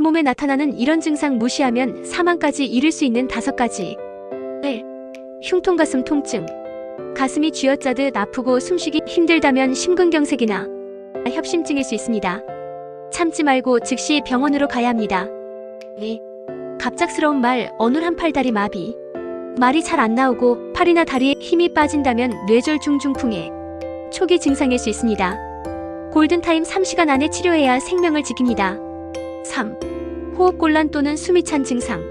내 몸에 나타나는 이런 증상 무시하면 사망까지 이를 수 있는 다섯 가지. 1. 흉통 가슴 통증. 가슴이 쥐어짜듯 아프고 숨쉬기 힘들다면 심근경색이나 협심증일 수 있습니다. 참지 말고 즉시 병원으로 가야 합니다. 2. 갑작스러운 말, 어눌한 팔 다리 마비. 말이 잘 안 나오고 팔이나 다리에 힘이 빠진다면 뇌졸 중 중풍의 초기 증상일 수 있습니다. 골든타임 3시간 안에 치료해야 생명을 지킵니다. 3. 호흡곤란 또는 숨이 찬 증상.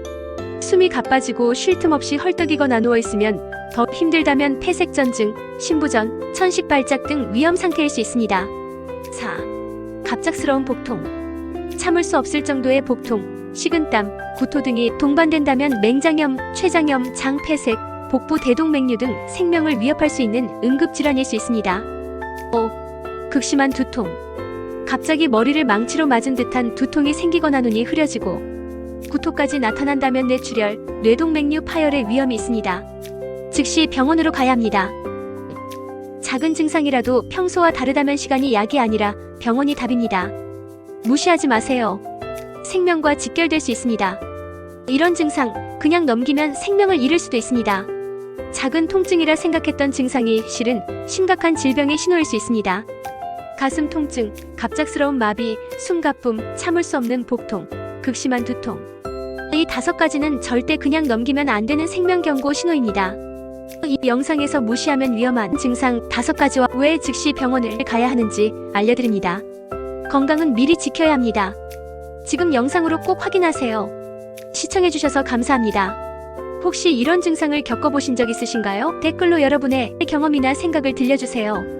숨이 가빠지고 쉴 틈 없이 헐떡이거나 누워 있으면 더 힘들다면 폐색전증, 신부전, 천식발작 등 위험 상태일 수 있습니다. 4. 갑작스러운 복통. 참을 수 없을 정도의 복통, 식은땀, 구토 등이 동반된다면 맹장염, 췌장염, 장폐색, 복부 대동맥류 등 생명을 위협할 수 있는 응급질환일 수 있습니다. 5. 극심한 두통. 갑자기 머리를 망치로 맞은 듯한 두통이 생기거나 눈이 흐려지고 구토까지 나타난다면 뇌출혈, 뇌동맥류 파열의 위험이 있습니다. 즉시 병원으로 가야 합니다. 작은 증상이라도 평소와 다르다면 시간이 약이 아니라 병원이 답입니다. 무시하지 마세요. 생명과 직결될 수 있습니다. 이런 증상 그냥 넘기면 생명을 잃을 수도 있습니다. 작은 통증이라 생각했던 증상이 실은 심각한 질병의 신호일 수 있습니다. 가슴 통증, 갑작스러운 마비, 숨가쁨, 참을 수 없는 복통, 극심한 두통. 이 다섯 가지는 절대 그냥 넘기면 안 되는 생명 경고 신호입니다. 이 영상에서 무시하면 위험한 증상 다섯 가지와 왜 즉시 병원을 가야 하는지 알려드립니다. 건강은 미리 지켜야 합니다. 지금 영상으로 꼭 확인하세요. 시청해주셔서 감사합니다. 혹시 이런 증상을 겪어보신 적 있으신가요? 댓글로 여러분의 경험이나 생각을 들려주세요.